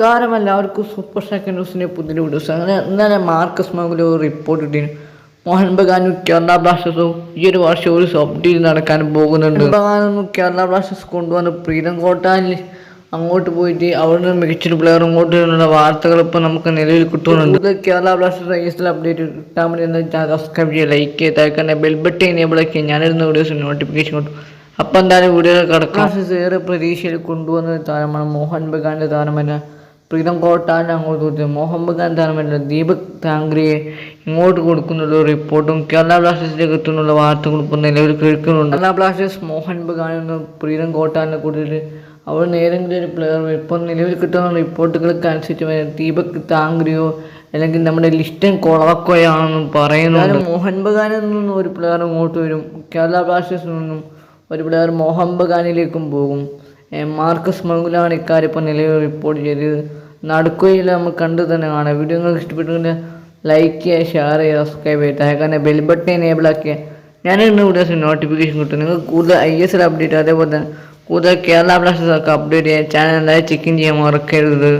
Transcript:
നമസ്കാരം എല്ലാവർക്കും super second ന്യൂസിന്റെ പുതിയ വീഡിയോസ് അങ്ങനെ ഇന്നലെ മാർക്കസ് മംഗലോ റിപ്പോർട്ട് ഇട്ടിന്. മോഹൻ ബഗാനും കേരള ബ്ലാസ്റ്റേഴ്സും ഈ ഒരു വർഷം ഒരു സബ്ഡിയിൽ നടക്കാൻ പോകുന്നുണ്ട്. ബഗാനൊന്നും കേരള ബ്ലാസ്റ്റേഴ്സ് കൊണ്ടുവന്ന് പ്രീതം കോട്ടാനിൽ അങ്ങോട്ട് പോയിട്ട് അവിടെ നിന്ന് മികച്ചൊരു പ്ലെയർ ഇങ്ങോട്ട് വരുന്നുള്ള വാർത്തകൾ ഇപ്പോൾ നമുക്ക് നിലവിൽ കിട്ടുന്നുണ്ട്. ഇത് Kerala Blasters I S L update കിട്ടാൻ വേണ്ടി ഒന്ന് സബ്സ്ക്രൈബ് ചെയ്യുക ലൈക്ക് ചെയ്ത് താഴെ ബെൽബട്ട് എനേബിൾ ആക്കി ഞാനിരുന്ന വീഡിയോസ് നോട്ടിഫിക്കേഷൻ കിട്ടും അപ്പം എന്തായാലും വീഡിയോ കിടക്കാം. ഏറെ പ്രതീക്ഷയിൽ കൊണ്ടുവന്ന താരമാണ് മോഹൻ ബഗാന്റെ താരമല്ല പ്രീതം കോട്ടാൻ അങ്ങോട്ട് കൊടുത്തു. മുഹമ്മദ് ഖാൻ താരമല്ല ദീപക് താങ്ക്രിയെ ഇങ്ങോട്ട് കൊടുക്കുന്നുള്ള റിപ്പോർട്ടും കേരള ബ്ലാസ്റ്റേഴ്സിലേക്ക് എത്തുന്നുള്ള വാർത്തകളും ഇപ്പോൾ നിലവിൽ കേൾക്കുന്നുണ്ട്. കേരള ബ്ലാസ്റ്റേഴ്സ് മോഹൻ ബഗാനിൽ നിന്ന് പ്രീതം കോട്ടാനെ കൂട്ടിയിട്ട് അവർ നേരെങ്കിലും ഒരു പ്ലെയർ ഇപ്പോൾ നിലവിൽ കിട്ടുന്ന റിപ്പോർട്ടുകൾക്ക് അനുസരിച്ച് ദീപക് താങ്ക്രിയോ അല്ലെങ്കിൽ നമ്മുടെ ലിസ്റ്റൻ കൊളവക്കോയാണെന്നും പറയുന്നു മോഹൻ ബഗാനിൽ നിന്നും ഒരു പ്ലെയർ ഇങ്ങോട്ട് വരും. കേരള ബ്ലാസ്റ്റേഴ്സിൽ നിന്നും ഒരു പ്ലെയർ മോഹൻ ബഗാനിലേക്കും പോകും. മാർക്കസ് മംഗുലാണ് ഇക്കാര്യം ഇപ്പോൾ നിലവിൽ റിപ്പോർട്ട് ചെയ്തത് നടക്കുകയിൽ നമ്മൾ കണ്ടു തന്നെ കാണാം. വീഡിയോ നിങ്ങൾക്ക് ഇഷ്ടപ്പെട്ടിട്ടുണ്ടെങ്കിൽ ലൈക്ക് ചെയ്യുക ഷെയർ ചെയ്യുക സബ്സ്ക്രൈബ് ചെയ്യുക കാരണം ബെൽ ബട്ടൺ എനേബിൾ ആക്കിയ ഞാൻ ഇന്ന് വീഡിയോസ് നോട്ടിഫിക്കേഷൻ കിട്ടും. നിങ്ങൾക്ക് കൂടുതൽ ഐ എസ് എൽ അപ്ഡേറ്റ് അതേപോലെ തന്നെ കൂടുതൽ കേരള ബ്ലാസ്റ്റേഴ്സ് ഒക്കെ അപ്ഡേറ്റ് ചെയ്യാൻ ചാനൽ എന്തായാലും ചെക്കിൻ ചെയ്യാൻ മറക്കരുത്.